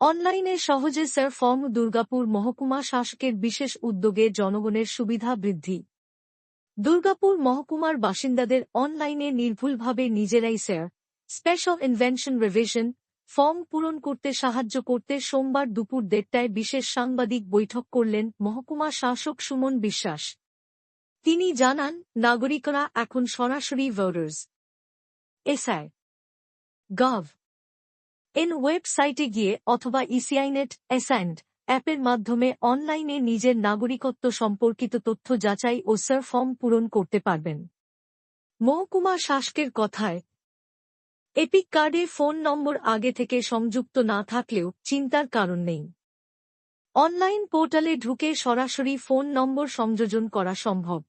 অনলাইনে সহজে sir form Durgapur মহকুমা শাসকের বিশেষ উদ্যোগে জনগণের সুবিধা বৃদ্ধি। দুর্গাপুর মহকুমার বাসিন্দাদের অনলাইনে নির্ভুলভাবে নিজেরাই SIR special intensive revision, form পূরণ করতে সাহায্য করতে সোমবার দুপুর দেড়টায় বিশেষ সাংবাদিক বৈঠক করলেন মহকুমা শাসক সুমন বিশ্বাস। তিনি জানান, নাগরিকরা এখন সরাসরি ভোটার্স এসআই গভ। এন ওয়েবসাইটে গিয়ে অথবা ইসিআইনেট অ্যাসাইন্ড অ্যাপের মাধ্যমে অনলাইনে নিজের নাগরিকত্ব সম্পর্কিত তথ্য যাচাই ও সার ফর্ম পূরণ করতে পারবেন। মহকুমা শাসকের কথায়, এপিক কার্ডে ফোন নম্বর আগে থেকে সংযুক্ত না থাকলেও চিন্তার কারণ নেই। অনলাইন পোর্টালে ঢুকে সরাসরি ফোন নম্বর সংযোজন করা সম্ভব।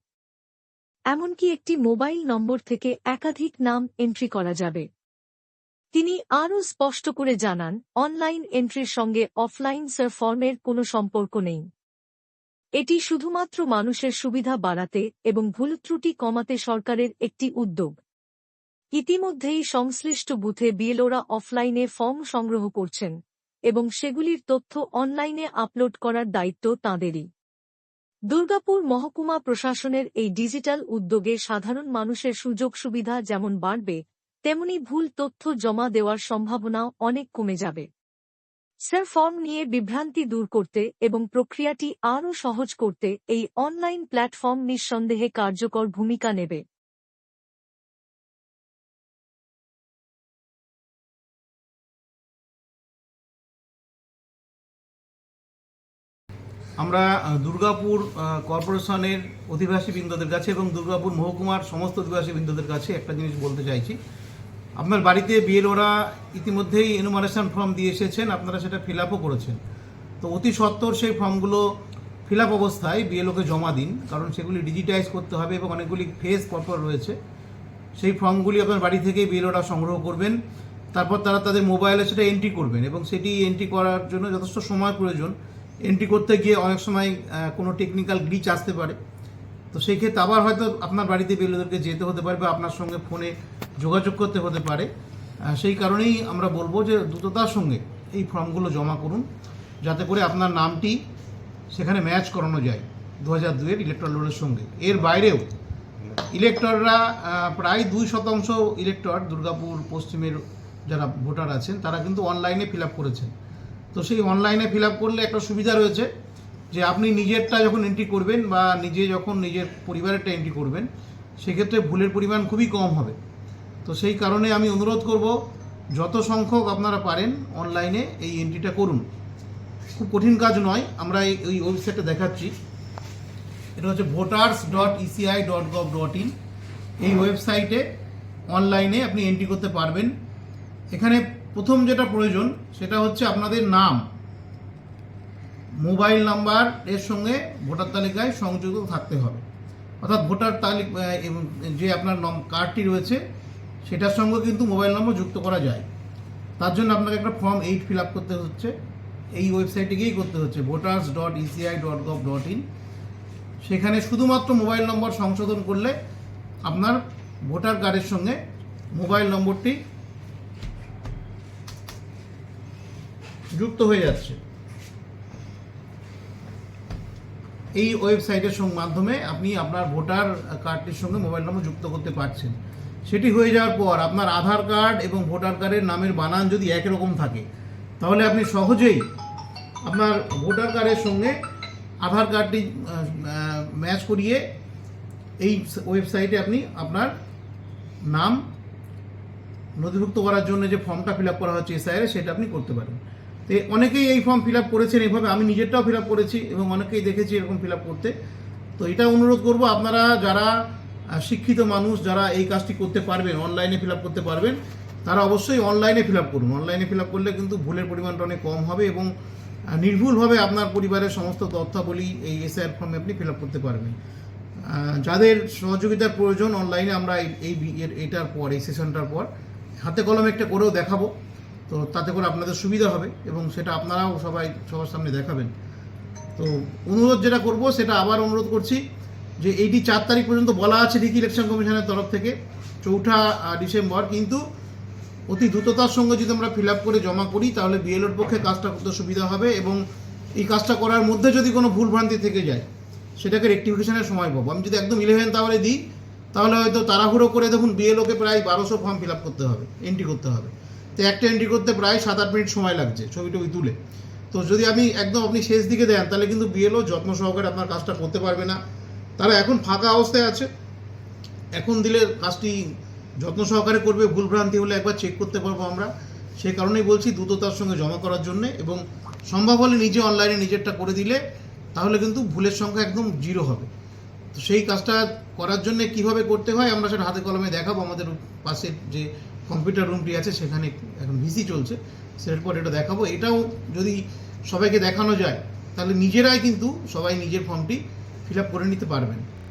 এমনকি একটি মোবাইল নম্বর থেকে একাধিক নাম এন্ট্রি করা যাবে। তিনি আরও স্পষ্ট করে জানান, অনলাইন এন্ট্রির সঙ্গে অফলাইন সার ফর্মের কোনো সম্পর্ক নেই। এটি শুধুমাত্র মানুষের সুবিধা বাড়াতে এবং ভুল ত্রুটি কমাতে সরকারের একটি উদ্যোগ। ইতিমধ্যেই সংশ্লিষ্ট বুথে বিএলওরা অফলাইনে ফর্ম সংগ্রহ করছেন এবং সেগুলির তথ্য অনলাইনে আপলোড করার দায়িত্ব তাঁদেরই। দুর্গাপুর মহকুমা প্রশাসনের এই ডিজিটাল উদ্যোগে সাধারণ মানুষের সুযোগ সুবিধা যেমন বাড়বে তেমনি ভুল তথ্য জমা দেওয়ার সম্ভাবনাও অনেক কমে যাবে। স্যার, ফর্ম নিয়ে বিভ্রান্তি দূর করতে এবং প্রক্রিয়াটি আরও সহজ করতে এই অনলাইন প্ল্যাটফর্ম নিঃসন্দেহে কার্যকর ভূমিকা নেবে। আমরা দুর্গাপুর কর্পোরেশনের অধিবাসী বৃন্দদের কাছে এবং দুর্গাপুর মহকুমার সমস্ত অধিবাসী বৃন্দদের কাছে একটা জিনিস বলতে চাইছি। আপনার বাড়িতে বিএলওরা ইতিমধ্যেই এনুমারেশন ফর্ম দিয়ে এসেছেন, আপনারা সেটা ফিল আপও করেছেন। তো অতি সত্বর সেই ফর্মগুলো ফিল আপ অবস্থায় বিএলওকে জমা দিন, কারণ সেগুলি ডিজিটাইজ করতে হবে এবং অনেকগুলি ফেজ পরপর রয়েছে। সেই ফর্মগুলি আপনার বাড়ি থেকেই বিএলওরা সংগ্রহ করবেন, তারপর তারা তাদের মোবাইলে সেটা এন্ট্রি করবেন এবং সেটি এন্ট্রি করার জন্য যথেষ্ট সময় প্রয়োজন। এন্ট্রি করতে গিয়ে অনেক সময় কোনো টেকনিক্যাল গ্লিচ আসতে পারে। তো সেই ক্ষেত্রে আবার হয়তো আপনার বাড়িতে বিএলওদেরকে যেতে হতে পারে বা আপনার সঙ্গে ফোনে যোগাযোগ করতে হতে পারে। সেই কারণেই আমরা বলব যে দ্রুততার সঙ্গে এই ফর্মগুলো জমা করুন, যাতে করে আপনার নামটি সেখানে ম্যাচ করানো যায় দু হাজার দুয়ের ইলেকট্রাল রোলের সঙ্গে। এর বাইরেও ইলেক্টররা প্রায় দুই শতাংশ ইলেক্টর দুর্গাপুর, পশ্চিমের যারা ভোটার আছেন, তারা কিন্তু অনলাইনে ফিল আপ করেছেন। তো সেই অনলাইনে ফিল আপ করলে একটা সুবিধা রয়েছে যে আপনি নিজেরটা যখন এন্ট্রি করবেন বা নিজে যখন নিজের পরিবারেরটা এন্ট্রি করবেন, সেক্ষেত্রে ভুলের পরিমাণ খুবই কম হবে। তো সেই কারণে আমি অনুরোধ করব, যত সংখ্যক আপনারা পারেন অনলাইনে এই এন্ট্রিটা করুন। খুব কঠিন কাজ নয়, আমরা এই এই ওয়েবসাইটে দেখাচ্ছি। এটা হচ্ছে voters dot ECI dot gov dot in এই ওয়েবসাইটে অনলাইনে আপনি এন্ট্রি করতে পারবেন। এখানে প্রথম যেটা প্রয়োজন, সেটা হচ্ছে আপনাদের নাম। মোবাইল নাম্বার, এর সঙ্গে ভোটার তালিকায় সংযুক্ত থাকতে হবে। অর্থাৎ ভোটার তালিকা যে আপনার কার্ডটি রয়েছে সেটার সঙ্গে কিন্তু মোবাইল নম্বর যুক্ত করা যায়। তার জন্য আপনাকে একটা ফর্ম এইট ফিল আপ করতে হচ্ছে। এই ওয়েবসাইটে গিয়েই করতে হচ্ছে voters dot ECI dot gov dot in সেখানে শুধুমাত্র মোবাইল নম্বর সংশোধন করলে আপনার ভোটার কার্ডের সঙ্গে মোবাইল নম্বরটি যুক্ত হয়ে যাচ্ছে। এই ওয়েবসাইটের মাধ্যমে আপনি আপনার ভোটার কার্ডটির সঙ্গে মোবাইল নম্বর যুক্ত করতে পারছেন। সেটি হয়ে যাওয়ার পর আপনার আধার কার্ড এবং ভোটার কার্ডের নামের বানান যদি একই রকম থাকে, তাহলে আপনি সহজেই আপনার ভোটার কার্ডের সঙ্গে আধার কার্ডটি ম্যাচ করিয়ে এই ওয়েবসাইটে আপনি আপনার নাম নথিভুক্ত করার জন্য যে ফর্মটা ফিল করা হচ্ছে এসআইআর সেটা আপনি করতে পারেন। তো অনেকেই এই ফর্ম ফিল করেছেন, এইভাবে আমি নিজেরটাও ফিল করেছি এবং অনেকেই দেখেছি এরকম ফিল করতে। তো এটা অনুরোধ করব আপনারা, যারা শিক্ষিত মানুষ যারা এই কাজটি করতে পারবেন অনলাইনে ফিল করতে পারবেন, তারা অবশ্যই অনলাইনে ফিল করুন। অনলাইনে ফিল করলে কিন্তু ভুলের পরিমাণটা অনেক কম হবে এবং নির্ভুলভাবে আপনার পরিবারের সমস্ত তথ্যাবলী এই এসআইআর ফর্মে আপনি ফিল করতে পারবেন। যাদের সহযোগিতার প্রয়োজন অনলাইনে আমরা এই- এটার পর, এই সেশনটার পর, হাতে কলমে একটা করেও দেখাবো। তো তাতে করে আপনাদের সুবিধা হবে এবং সেটা আপনারাও সবাই সবার সামনে দেখাবেন। তো অনুরোধ যেটা করব, সেটা আবার অনুরোধ করছি যে এইটি চার তারিখ পর্যন্ত বলা আছে ঠিকই ইলেকশন কমিশনের তরফ থেকে, চৌঠা ডিসেম্বর। কিন্তু অতি দ্রুততার সঙ্গে যদি আমরা ফিল করে জমা করি, তাহলে বিএলওর পক্ষে কাজটা করতে সুবিধা হবে এবং এই কাজটা করার মধ্যে যদি কোনো ভুলভ্রান্তি থেকে যায়, সেটাকে রেক্টিফিকেশনের সময় পাবো। আমি যদি একদম ইলেভেন তাহলে দিই, তাহলে হয়তো তাড়াহুড়ো করে দেখুন বিএলওকে প্রায় বারোশো ফর্ম ফিল করতে হবে এন্ট্রি করতে হবে। তো একটা এন্ট্রি করতে প্রায় সাত আট মিনিট সময় লাগছে ছবি টবি তুলে। তো যদি আপনি একদম আপনি শেষ দিকে দেন, তাহলে কিন্তু বিএলও যত্ন সহকারে আপনার কাজটা করতে পারবে না। তারা এখন ফাঁকা অবস্থায় আছে। এখন দিলে কাজটি যত্ন সহকারে করবে, ভুলভ্রান্তি হলে একবার চেক করতে পারব আমরা। সে কারণেই বলছি দ্রুততার সঙ্গে জমা করার জন্য এবং সম্ভব হলে নিজে অনলাইনে নিজেরটা করে দিলে তাহলে কিন্তু ভুলের সংখ্যা একদম জিরো হবে। তো সেই কাজটা করার জন্য কীভাবে করতে হয় আমরা সেটা হাতে কলমে দেখাবো। আমাদের পাশের যে কম্পিউটার রুমটি আছে সেখানে এখন ভিসি চলছে, সেরপর এটা দেখাবো। এটাও যদি সবাইকে দেখানো যায়, তাহলে নিজেরাই কিন্তু সবাই নিজের ফর্মটি ফিল করে নিতে পারবেন।